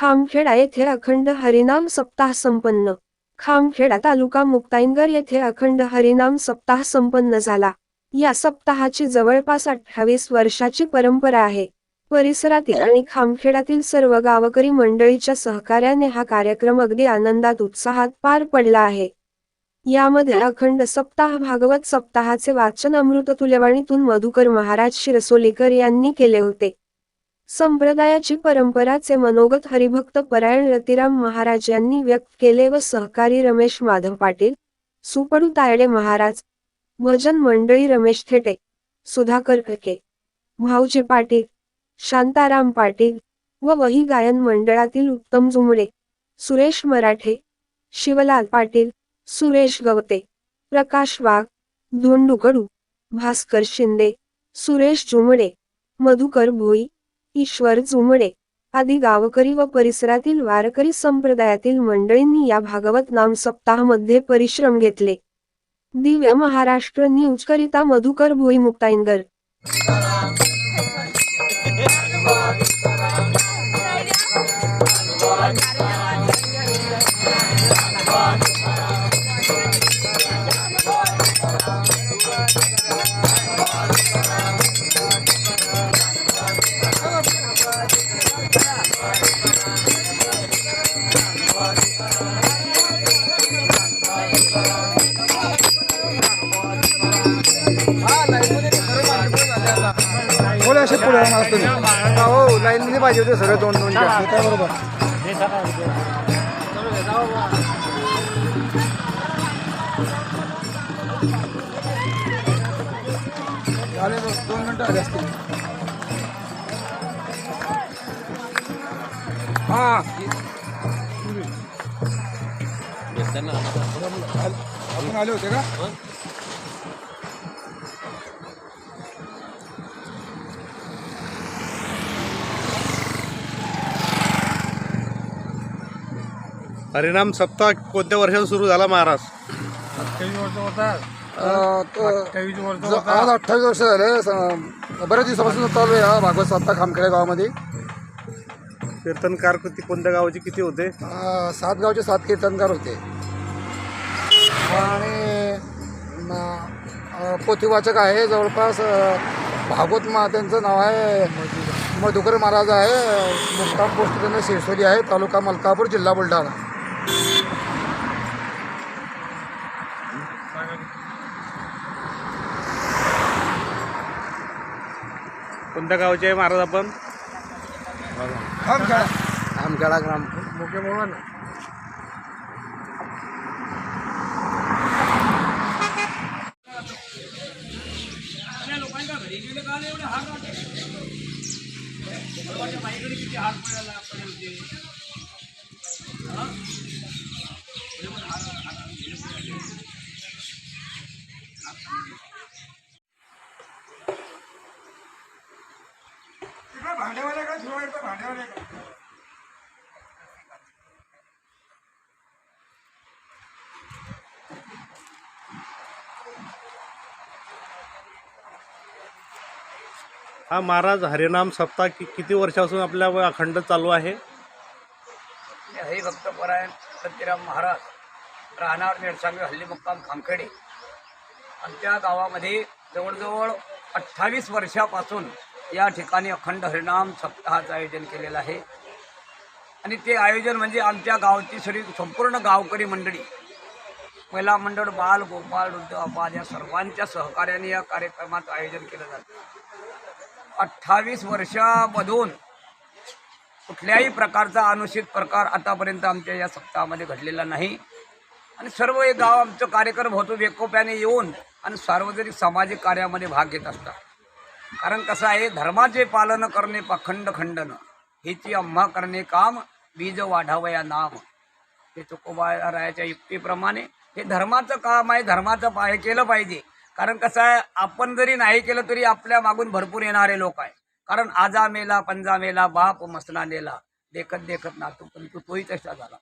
खामखेडा येथे अखंड हरिनाम सप्ताह संपन्न. खामखेडा तालुका मुक्ताईनगर येथे अखंड हरिनाम सप्ताह संपन्न झाला. या सप्ताहाची जवळपास अठ्ठावीस वर्षाची परंपरा आहे. परिसरातील आणि खामखेडातील सर्व गावकरी मंडळीच्या सहकार्याने हा कार्यक्रम अगदी आनंदात उत्साहात पार पडला आहे. यामध्ये अखंड सप्ताह भागवत सप्ताहाचे वाचन अमृत तुल्यवाणीतून मधुकर महाराज शिरसोलीकर यांनी केले होते. संप्रदायाची परंपराचे मनोगत हरिभक्त परायण रतिराम महाराज यांनी व्यक्त केले व सहकारी रमेश माधव पाटील सुपडू तायडे महाराज भजन मंडळी रमेश थेटे सुधाकर कके भाऊजी पाटील शांताराम पाटील व वही गायन मंडळातील उत्तम जुमडे सुरेश मराठे शिवलाल पाटील सुरेश गवते प्रकाश वाघ धोंडू कडू भास्कर शिंदे सुरेश जुमडे मधुकर भोई ईश्वर जुमडे. आदी गावकरी व परिसरातील वारकरी संप्रदायातील मंडळींनी या भागवत नाम सप्ताहामध्ये परिश्रम घेतले. दिव्य महाराष्ट्र न्यूज करिता मधुकर भोई पुढे तुम्ही? हो लाईन मध्ये पाहिजे होते सगळे दोन दोन काय बरोबर. दोन मिनिटं आले असतील. हा. आपण आले होते का? हरिनाम सप्ताह कोणत्या वर्षात सुरू झाला महाराज? अं, तो- ज- आज अठ्ठावीस वर्ष झाले. स- बऱ्याच दिवसापासून चालू आहे हा भागवत सप्ताह खामखेडे गावामध्ये. कीर्तनकार किती कोणत्या गावाचे किती होते? अं, सात गावचे सात कीर्तनकार होते. आणि म- अं, पोथीवाचक आहे. जवळपास अं, भागवत मा त्यांचं नाव आहे मधुकर महाराज आहे. मुक्काम पोस्ट त्यांना शिरसोली आहे. तालुका मलकापूर जिल्हा बुलढाणा. कोणत्या गावाचे आहे महाराज आपण? आमखेडा. ग्राम. मुख्य म्हणून भांड्यावाले का शिवायचं भांड्यावाले का? हा महाराज हरिनाम सप्ताह कि, किती वर्षापासून आपल्या अखंड चालू आहे? मी हरिभक्त परायण सत्यराम महाराज राहणार निळसांगी हल्ली मुक्काम खामखेडे आमच्या गावामध्ये जवळजवळ अठ्ठावीस वर्षापासून या ठिकाणी अखंड हरिनाम सप्ताहाचं आयोजन केलेलं आहे. आणि ते आयोजन म्हणजे आमच्या गावची सरी संपूर्ण गावकरी मंडळी महिला मंडळ बाल गोपाळ वृद्ध अपाद या सर्वांच्या सहकार्याने या कार्यक्रमाचं आयोजन केलं जातं. अठ्ठावीस वर्षामधून कुठल्याही प्रकारचा अनुचित प्रकार आतापर्यंत आमच्या या सप्ताहामध्ये घडलेला नाही. आणि सर्व हे गाव आमचं कार्यक्रम होतो एकोप्याने येऊन आणि सार्वजनिक सामाजिक कार्यामध्ये भाग घेत असतात. कारण कसं आहे धर्माचे पालन करणे पखंड खंडन. हेची आम्हा करणे काम बीज वाढावया नाम. हे तुकोबारायाच्या युक्तीप्रमाणे हे धर्माचं काम आहे धर्माचं पाय हे केलं पाहिजे. कारण कसं आहे आपण जरी नाही केलं तरी आपल्या मागून भरपूर येणारे लोक आहे कारण आजा मेला पंजा मेला बाप मसला नेला. देखत देखत नातू पण तू तोही तसा झाला.